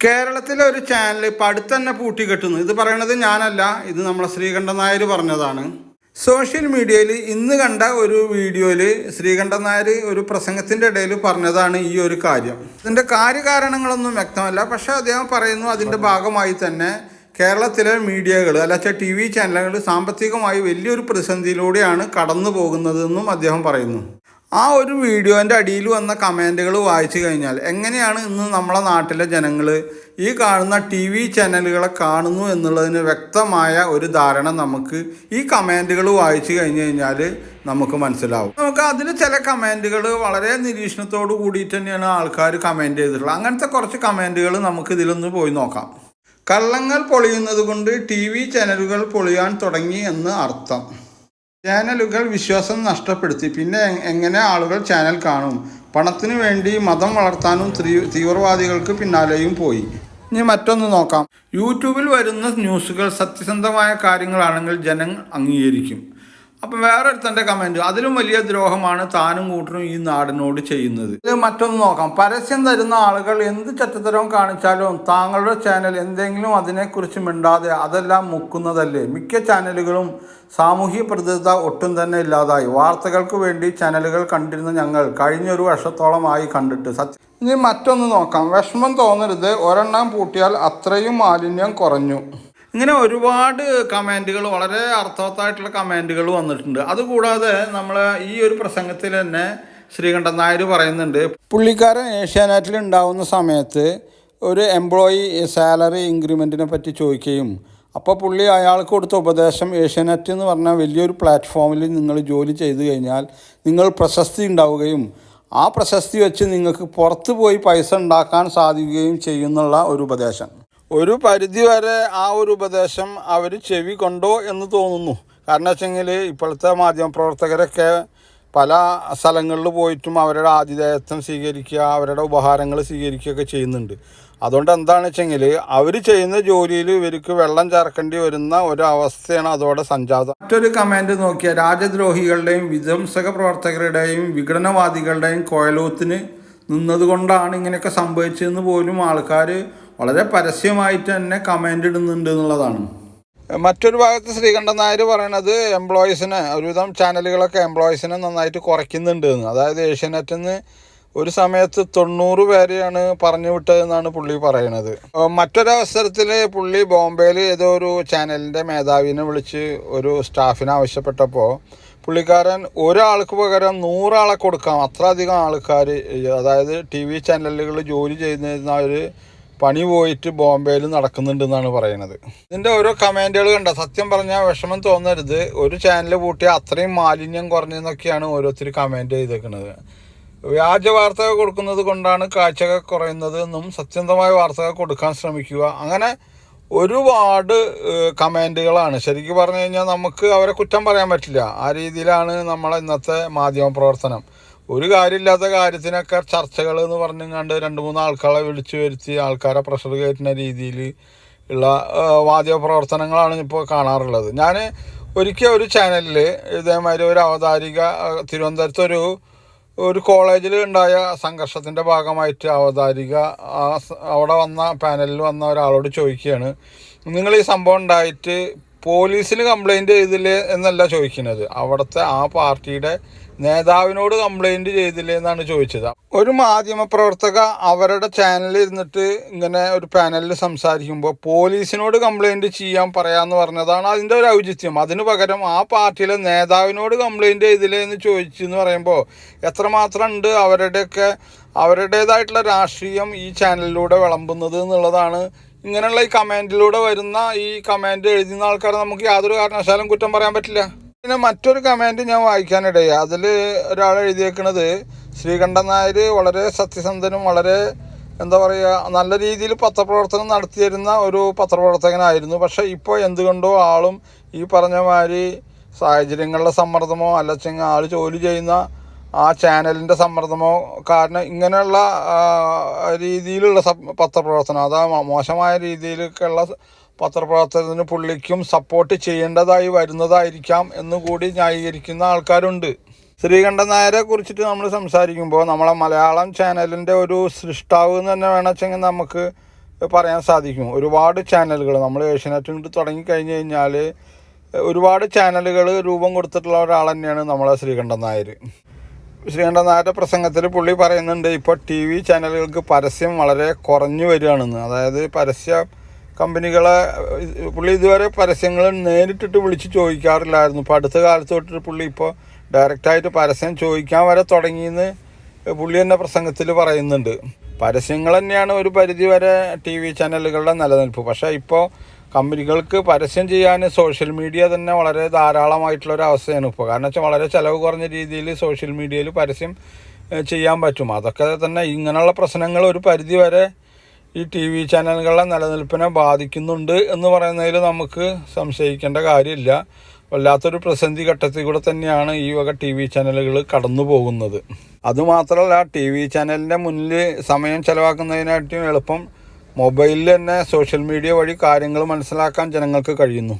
കേരളത്തിലെ ഒരു ചാനൽ ഇപ്പം അടുത്ത് തന്നെ പൂട്ടിക്കെട്ടുന്നു ഇത് പറയണത് ഞാനല്ല ഇത് നമ്മളെ ശ്രീകണ്ഠൻ നായർ പറഞ്ഞതാണ്. സോഷ്യൽ മീഡിയയിൽ ഇന്ന് കണ്ട ഒരു വീഡിയോയിൽ ശ്രീകണ്ഠൻ നായർ ഒരു പ്രസംഗത്തിന്റെ ഇടയിൽ പറഞ്ഞതാണ് ഈ ഒരു കാര്യം. ഇതിന്റെ കാര്യകാരണങ്ങളൊന്നും വ്യക്തമല്ല പക്ഷേ അദ്ദേഹം പറയുന്നു അതിന്റെ ഭാഗമായി തന്നെ കേരളത്തിലെ മീഡിയകൾ അല്ലാച്ച ടി വി ചാനലുകൾ സാമ്പത്തികമായി വലിയൊരു പ്രതിസന്ധിയിലൂടെയാണ് കടന്നു പോകുന്നതെന്നും അദ്ദേഹം പറയുന്നു. ആ ഒരു വീഡിയോന്റെ അടിയിൽ വന്ന കമന്റുകൾ വായിച്ചു കഴിഞ്ഞാൽ എങ്ങനെയാണ് ഇന്ന് നമ്മളെ നാട്ടിലെ ജനങ്ങൾ ഈ കാണുന്ന ടി വി ചാനലുകളെ കാണുന്നു എന്നുള്ളതിന് വ്യക്തമായ ഒരു ധാരണ നമുക്ക് ഈ കമന്റുകൾ വായിച്ചു കഴിഞ്ഞു കഴിഞ്ഞാൽ നമുക്ക് മനസ്സിലാവും. നമുക്ക് അതിൽ ചില കമന്റുകൾ വളരെ നിരീക്ഷണത്തോട് കൂടിയിട്ട് തന്നെയാണ് ആൾക്കാർ കമന്റ് ചെയ്തിട്ടുള്ളത്. അങ്ങനത്തെ കുറച്ച് കമന്റുകൾ നമുക്ക് ഇതിലൊന്ന് പോയി നോക്കാം. കള്ളങ്ങൾ പൊളിയുന്നത് കൊണ്ട് ടി വി ചാനലുകൾ പൊളിയാൻ തുടങ്ങി എന്ന് അർത്ഥം. ചാനലുകൾ വിശ്വാസം നഷ്ടപ്പെടുത്തി. പിന്നെ എങ്ങനെ ആളുകൾ ചാനൽ കാണും? പണത്തിനു വേണ്ടി മതം വളർത്താനും തീവ്രവാദികൾക്ക് പിന്നാലെയും പോയി. ഇനി മറ്റൊന്ന് നോക്കാം. യൂട്യൂബിൽ വരുന്ന ന്യൂസുകൾ സത്യസന്ധമായ കാര്യങ്ങളാണെങ്കിൽ ജനങ്ങൾ അംഗീകരിക്കും. അപ്പം വേറൊരുത്തന്റെ കമന്റ് അതിലും വലിയ ദ്രോഹമാണ് താനും കൂട്ടനും ഈ നാടിനോട് ചെയ്യുന്നത്. ഇത് മറ്റൊന്ന് നോക്കാം. പരസ്യം തരുന്ന ആളുകൾ എന്ത് ചറ്റത്തരവും കാണിച്ചാലും താങ്കളുടെ ചാനൽ എന്തെങ്കിലും അതിനെക്കുറിച്ച് മിണ്ടാതെ അതെല്ലാം മുക്കുന്നതല്ലേ? മിക്ക ചാനലുകളും സാമൂഹ്യ പ്രതിബദ്ധത ഒട്ടും തന്നെ ഇല്ലാതായി. വാർത്തകൾക്ക് വേണ്ടി ചാനലുകൾ കണ്ടിരുന്ന ഞങ്ങൾ കഴിഞ്ഞൊരു വർഷത്തോളമായി കണ്ടിട്ട് സത്യം ഇനി മറ്റൊന്ന് നോക്കാം. വിഷമം തോന്നരുത്. ഒരെണ്ണം പൂട്ടിയാൽ അത്രയും മാലിന്യം കുറഞ്ഞു. ഇങ്ങനെ ഒരുപാട് കമന്റുകൾ വളരെ അർത്ഥവത്തായിട്ടുള്ള കമന്റുകൾ വന്നിട്ടുണ്ട്. അതുകൂടാതെ നമ്മൾ ഈ ഒരു പ്രസംഗത്തിൽ തന്നെ ശ്രീകണ്ഠൻ നായർ പറയുന്നുണ്ട് പുള്ളിക്കാരൻ ഏഷ്യാനെറ്റിൽ ഉണ്ടാവുന്ന സമയത്ത് ഒരു എംപ്ലോയി സാലറി ഇൻക്രിമെന്റിനെ പറ്റി ചോദിക്കുകയും അപ്പോൾ പുള്ളി അയാൾക്ക് കൊടുത്ത ഉപദേശം ഏഷ്യാനെറ്റ് എന്ന് പറഞ്ഞ വലിയൊരു പ്ലാറ്റ്ഫോമിൽ നിങ്ങൾ ജോലി ചെയ്തു കഴിഞ്ഞാൽ നിങ്ങൾ പ്രശസ്തി ഉണ്ടാവുകയും ആ പ്രശസ്തി വെച്ച് നിങ്ങൾക്ക് പുറത്ത് പോയി പൈസ ഉണ്ടാക്കാൻ സാധിക്കുകയും ചെയ്യുന്നുള്ള ഒരു ഉപദേശം. ഒരു പരിധി വരെ ആ ഒരു ഉപദേശം അവർ ചെവി കൊണ്ടോ എന്ന് തോന്നുന്നു. കാരണം വെച്ചെങ്കിൽ ഇപ്പോഴത്തെ മാധ്യമപ്രവർത്തകരൊക്കെ പല സ്ഥലങ്ങളിൽ പോയിട്ടും അവരുടെ ആതിഥേയത്വം സ്വീകരിക്കുക അവരുടെ ഉപഹാരങ്ങൾ സ്വീകരിക്കുകയൊക്കെ ചെയ്യുന്നുണ്ട്. അതുകൊണ്ട് എന്താണെന്ന് വെച്ചെങ്കിൽ അവർ ചെയ്യുന്ന ജോലിയിൽ ഇവർക്ക് വെള്ളം ചേർക്കേണ്ടി വരുന്ന ഒരു അവസ്ഥയാണ് അതോടെ സംജാതം. മറ്റൊരു കമന്റ് നോക്കിയാൽ രാജദ്രോഹികളുടെയും വിധ്വംസക പ്രവർത്തകരുടെയും വിഘടനവാദികളുടെയും കോയലൂത്തിന് നിന്നതുകൊണ്ടാണ് ഇങ്ങനെയൊക്കെ സംഭവിച്ചതെന്ന് പോലും ആൾക്കാർ വളരെ പരസ്യമായിട്ട് തന്നെ കമന്റ് ഇടുന്നുണ്ട് എന്നുള്ളതാണ്. മറ്റൊരു ഭാഗത്ത് ശ്രീകണ്ഠൻ നായർ പറയണത് എംപ്ലോയീസിനെ ഒരുവിധം ചാനലുകളൊക്കെ എംപ്ലോയീസിനെ നന്നായിട്ട് കുറയ്ക്കുന്നുണ്ട് എന്ന്. അതായത് ഏഷ്യാനെറ്റിൽ നിന്ന് ഒരു സമയത്ത് തൊണ്ണൂറ് പേരെയാണ് പറഞ്ഞു വിട്ടതെന്നാണ് പുള്ളി പറയണത്. മറ്റൊരവസരത്തിൽ പുള്ളി ബോംബെയിൽ ഏതോ ഒരു ചാനലിന്റെ മേധാവിനെ വിളിച്ച് ഒരു സ്റ്റാഫിനെ ആവശ്യപ്പെട്ടപ്പോൾ പുള്ളിക്കാരൻ ഒരാൾക്ക് പകരം നൂറാളെ കൊടുക്കാം. അത്രയധികം ആൾക്കാർ അതായത് ടി വി ചാനലുകൾ ജോലി ചെയ്യുന്നവർ പണി പോയിട്ട് ബോംബെയിൽ നടക്കുന്നുണ്ടെന്നാണ് പറയുന്നത്. ഇതിന്റെ ഓരോ കമന്റുകൾ കണ്ട? സത്യം പറഞ്ഞാൽ വിഷമം തോന്നരുത്. ഒരു ചാനൽ പൂട്ടിയാൽ അത്രയും മാലിന്യം കുറഞ്ഞെന്നൊക്കെയാണ് ഓരോരുത്തർ കമന്റ് ചെയ്തേക്കുന്നത് വ്യാജ വാർത്തകൾ കൊടുക്കുന്നത് കൊണ്ടാണ് കാഴ്ചകൾ കുറയുന്നത് എന്നും സത്യസന്ധമായ വാർത്തകൾ കൊടുക്കാൻ ശ്രമിക്കുക. അങ്ങനെ ഒരുപാട് കമന്റുകളാണ് ശരിക്കും പറഞ്ഞു കഴിഞ്ഞാൽ നമുക്ക് അവരെ കുറ്റം പറയാൻ പറ്റില്ല. ആ രീതിയിലാണ് നമ്മളെ ഇന്നത്തെ മാധ്യമ പ്രവർത്തനം ഒരു കാര്യമില്ലാത്ത കാര്യത്തിനൊക്കെ ചർച്ചകൾ എന്ന് പറഞ്ഞുകൊണ്ട് രണ്ട് മൂന്ന് ആൾക്കാരെ വിളിച്ചു വരുത്തി ആൾക്കാരെ പ്രഷർ കയറ്റുന്ന രീതിയിൽ ഉള്ള വാദ്യ പ്രവർത്തനങ്ങളാണ് ഇപ്പോൾ കാണാറുള്ളത്. ഞാൻ ഒരിക്കൽ ഒരു ചാനലിൽ ഇതേമാതിരി ഒരു അവതാരിക തിരുവനന്തപുരത്ത് ഒരു ഒരു കോളേജിൽ ഉണ്ടായ സംഘർഷത്തിന്റെ ഭാഗമായിട്ട് അവതാരിക അവിടെ വന്ന പാനലിൽ വന്ന ഒരാളോട് ചോദിക്കുകയാണ് നിങ്ങൾ ഈ സംഭവം ഉണ്ടായിട്ട് പോലീസിന് കംപ്ലൈന്റ് ചെയ്തില്ലേ? എന്നല്ല ചോദിക്കുന്നത്. അവിടുത്തെ ആ പാർട്ടിയുടെ നേതാവിനോട് കംപ്ലൈന്റ് ചെയ്തില്ലേ എന്നാണ് ചോദിച്ചത്. ഒരു മാധ്യമ പ്രവർത്തക അവരുടെ ചാനലിൽ ഇരുന്നിട്ട് ഇങ്ങനെ ഒരു പാനലിൽ സംസാരിക്കുമ്പോൾ പോലീസിനോട് കംപ്ലൈന്റ് ചെയ്യാൻ പറയാന്ന് പറഞ്ഞതാണ് അതിന്റെ ഒരു ഔചിത്യം. അതിന് പകരം ആ പാർട്ടിയിലെ നേതാവിനോട് കംപ്ലൈന്റ് ചെയ്തില്ലേ എന്ന് ചോദിച്ചു എന്ന് പറയുമ്പോൾ എത്രമാത്രം ഉണ്ട് അവരുടെയൊക്കെ അവരുടേതായിട്ടുള്ള രാഷ്ട്രീയം ഈ ചാനലിലൂടെ വിളമ്പുന്നത് എന്നുള്ളതാണ്. ഇങ്ങനെയുള്ള ഈ കമന്റിലൂടെ വരുന്ന ഈ കമന്റ് എഴുതുന്ന ആൾക്കാരെ നമുക്ക് യാതൊരു കാരണവശാലും കുറ്റം പറയാൻ പറ്റില്ല. പിന്നെ മറ്റൊരു കമന്റ് ഞാൻ വായിക്കാനിടയായി. അതിൽ ഒരാൾ എഴുതിയേക്കുന്നത് ശ്രീകണ്ഠൻ നായർ വളരെ സത്യസന്ധനും വളരെ എന്താ പറയുക നല്ല രീതിയിൽ പത്രപ്രവർത്തനം നടത്തിയിരുന്ന ഒരു പത്രപ്രവർത്തകനായിരുന്നു. പക്ഷെ ഇപ്പോൾ എന്തുകൊണ്ടോ ആളും ഈ പറഞ്ഞ മാതിരി സാഹചര്യങ്ങളുടെ സമ്മർദ്ദമോ അല്ലെങ്കിൽ ആൾ ജോലി ചെയ്യുന്ന ആ ചാനലിന്റെ സമ്മർദ്ദമോ കാരണം ഇങ്ങനെയുള്ള രീതിയിലുള്ള പത്രപ്രവർത്തനം അതാ മോശമായ രീതിയിലൊക്കെയുള്ള പത്രപ്രവർത്തനത്തിന് പുള്ളിക്കും സപ്പോർട്ട് ചെയ്യേണ്ടതായി വരുന്നതായിരിക്കാം എന്നുകൂടി ന്യായീകരിക്കുന്ന ആൾക്കാരുണ്ട്. ശ്രീകണ്ഠൻ നായരെ കുറിച്ചിട്ട് നമ്മൾ സംസാരിക്കുമ്പോൾ നമ്മളെ മലയാളം ചാനലിന്റെ ഒരു സൃഷ്ടാവ് എന്ന് തന്നെ വേണമെച്ചെങ്കിൽ നമുക്ക് പറയാൻ സാധിക്കും. ഒരുപാട് ചാനലുകൾ നമ്മൾ ഏഷ്യനെറ്റ് കൊണ്ട് തുടങ്ങി കഴിഞ്ഞ് കഴിഞ്ഞാൽ ഒരുപാട് ചാനലുകൾ രൂപം കൊടുത്തിട്ടുള്ള ഒരാൾ തന്നെയാണ് നമ്മളെ ശ്രീകണ്ഠൻ നായർ. ശ്രീകണ്ഠൻ നായരുടെ പ്രസംഗത്തിൽ പുള്ളി പറയുന്നുണ്ട് ഇപ്പോൾ ടി വി ചാനലുകൾക്ക് പരസ്യം വളരെ കുറഞ്ഞു വരികയാണെന്ന്. അതായത് പരസ്യ കമ്പനികളെ പുള്ളി ഇതുവരെ പരസ്യങ്ങൾ നേരിട്ടിട്ട് വിളിച്ച് ചോദിക്കാറില്ലായിരുന്നു. ഇപ്പോൾ അടുത്ത കാലത്ത് തൊട്ടിട്ട് പുള്ളി ഇപ്പോൾ ഡയറക്റ്റായിട്ട് പരസ്യം ചോദിക്കാൻ വരെ തുടങ്ങിയെന്ന് പുള്ളി തന്നെ പ്രസംഗത്തിൽ പറയുന്നുണ്ട്. പരസ്യങ്ങൾ തന്നെയാണ് ഒരു പരിധി വരെ ടി വി ചാനലുകളുടെ നിലനിൽപ്പ്. പക്ഷേ ഇപ്പോൾ കമ്പനികൾക്ക് പരസ്യം ചെയ്യാൻ സോഷ്യൽ മീഡിയ തന്നെ വളരെ ധാരാളമായിട്ടുള്ള ഒരു അവസ്ഥയാണ് ഇപ്പോൾ കാരണം വെച്ചാൽ വളരെ ചിലവ് കുറഞ്ഞ രീതിയിൽ സോഷ്യൽ മീഡിയയിൽ പരസ്യം ചെയ്യാൻ പറ്റും. അതൊക്കെ തന്നെ ഇങ്ങനെയുള്ള പ്രശ്നങ്ങൾ ഒരു പരിധി വരെ ഈ ടി വി ചാനലുകളുടെ നിലനിൽപ്പിനെ ബാധിക്കുന്നുണ്ട് എന്ന് പറയുന്നതിൽ നമുക്ക് സംശയിക്കേണ്ട കാര്യമില്ല. വല്ലാത്തൊരു പ്രതിസന്ധി ഘട്ടത്തിൽ കൂടെ തന്നെയാണ് ഈ വക ടി വി ചാനലുകൾ കടന്നു പോകുന്നത്. അതുമാത്രമല്ല ടി വി ചാനലിന്റെ മുന്നിൽ സമയം ചെലവാക്കുന്നതിനായിട്ടും എളുപ്പം മൊബൈലിൽ തന്നെ സോഷ്യൽ മീഡിയ വഴി കാര്യങ്ങൾ മനസ്സിലാക്കാൻ ജനങ്ങൾക്ക് കഴിയുന്നു.